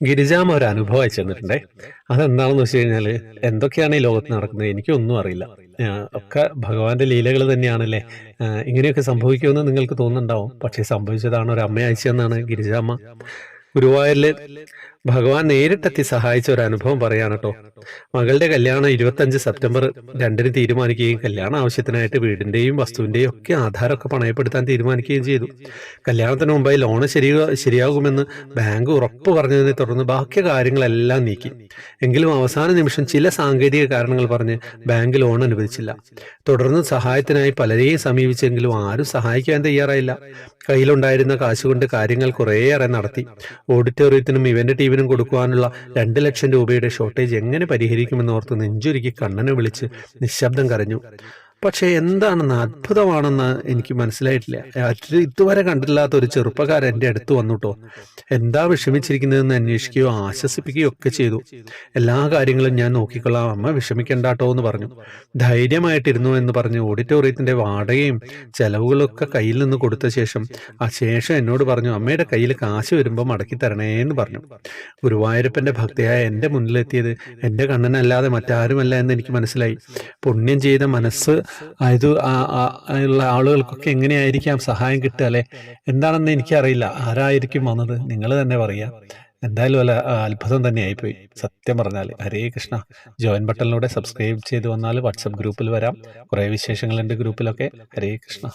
ഗിരിജാമ ഒരു അനുഭവം അയച്ചു തന്നിട്ടുണ്ടേ അതെന്താണെന്ന് വെച്ച് കഴിഞ്ഞാൽ എന്തൊക്കെയാണ് ഈ ലോകത്ത് നടക്കുന്നത് എനിക്കൊന്നും അറിയില്ല. ഒക്കെ ഭഗവാന്റെ ലീലകൾ തന്നെയാണല്ലേ. ഇങ്ങനെയൊക്കെ സംഭവിക്കുമെന്ന് നിങ്ങൾക്ക് തോന്നുന്നുണ്ടാവും. പക്ഷേ സംഭവിച്ചതാണ് ഒരു അമ്മ അയച്ചതെന്നാണ് ഗിരിജാമ്മ ഗുരുവായൂരിൽ ഭഗവാൻ നേരിട്ടെത്തി സഹായിച്ച ഒരു അനുഭവം പറയാണ് കേട്ടോ മകളുടെ കല്യാണം ഇരുപത്തഞ്ച് സെപ്റ്റംബർ രണ്ടിന് തീരുമാനിക്കുകയും കല്യാണ ആവശ്യത്തിനായിട്ട് വീടിന്റെയും വസ്തുവിന്റെയും ഒക്കെ ആധാരമൊക്കെ പണയപ്പെടുത്താൻ തീരുമാനിക്കുകയും ചെയ്തു. കല്യാണത്തിന് മുമ്പായി ലോണ് ശരി ശരിയാകുമെന്ന് ബാങ്ക് ഉറപ്പ് പറഞ്ഞതിനെ തുടർന്ന് ബാക്കി കാര്യങ്ങളെല്ലാം നീക്കി. എങ്കിലും അവസാന നിമിഷം ചില സാങ്കേതിക കാരണങ്ങൾ പറഞ്ഞ് ബാങ്ക് ലോൺ അനുവദിച്ചില്ല. തുടർന്ന് സഹായത്തിനായി പലരെയും സമീപിച്ചെങ്കിലും ആരും സഹായിക്കാൻ തയ്യാറായില്ല. കയ്യിലുണ്ടായിരുന്ന കാശുകൊണ്ട് കാര്യങ്ങൾ കുറേയേറെ നടത്തി. ഓഡിറ്റോറിയത്തിനും ഇവന്റ് ടീമിനും കൊടുക്കുവാനുള്ള രണ്ട് ലക്ഷം രൂപയുടെ ഷോർട്ടേജ് എങ്ങനെ പരിഹരിക്കുമെന്ന് ഓർത്ത് നെഞ്ചുരുക്കി കണ്ണനെ വിളിച്ച് നിശബ്ദം കരഞ്ഞു. പക്ഷേ എന്താണെന്ന് അത്ഭുതമാണെന്ന് എനിക്ക് മനസ്സിലായിട്ടില്ല. ഇതുവരെ കണ്ടില്ലാത്ത ഒരു ചെറുപ്പക്കാരൻ എന്റെ അടുത്ത് വന്നുട്ടോ. എന്താ വിഷമിച്ചിരിക്കുന്നതെന്ന് അന്വേഷിക്കുകയോ ആശ്വസിപ്പിക്കുകയോ ഒക്കെ ചെയ്തു. എല്ലാ കാര്യങ്ങളും ഞാൻ നോക്കിക്കൊള്ളാം. അമ്മ വിഷമിക്കണ്ടാട്ടോ എന്ന് പറഞ്ഞു. ധൈര്യമായിട്ടിരുന്നു എന്ന് പറഞ്ഞ് ഓഡിറ്റോറിയത്തിന്റെ വാടകയും ചെലവുകളൊക്കെ കയ്യിൽ നിന്ന് കൊടുത്ത ശേഷം ആ ശേഷം എന്നോട് പറഞ്ഞു അമ്മയുടെ കയ്യിൽ കാശ് വരുമ്പോൾ മടക്കി തരണേ എന്ന് പറഞ്ഞു. ഗുരുവായൂരപ്പന്റെ ഭക്തിയായ എന്റെ മുന്നിലെത്തിയത് എന്റെ കണ്ണനല്ലാതെ മറ്റാരുമല്ല എന്ന് എനിക്ക് മനസ്സിലായി. പുണ്യം ചെയ്ത മനസ്സ് ആ- ഉള്ള ആളുകൾക്കൊക്കെ എങ്ങനെയായിരിക്കാം സഹായം കിട്ടുക അല്ലെ? എന്താണെന്ന് എനിക്കറിയില്ല. ആരായിരിക്കും വന്നത്? നിങ്ങൾ തന്നെ പറയാം എന്തായാലും അല്ല ആ, അത്ഭുതം തന്നെ ആയിപ്പോയി സത്യം പറഞ്ഞാൽ ഹരേ കൃഷ്ണ. ജോയിൻ ബട്ടണിലൂടെ സബ്സ്ക്രൈബ് ചെയ്ത് വന്നാൽ വാട്സപ്പ് ഗ്രൂപ്പിൽ വരാം. കുറേ വിശേഷങ്ങളുണ്ട് ഗ്രൂപ്പിലൊക്കെ. ഹരേ കൃഷ്ണ.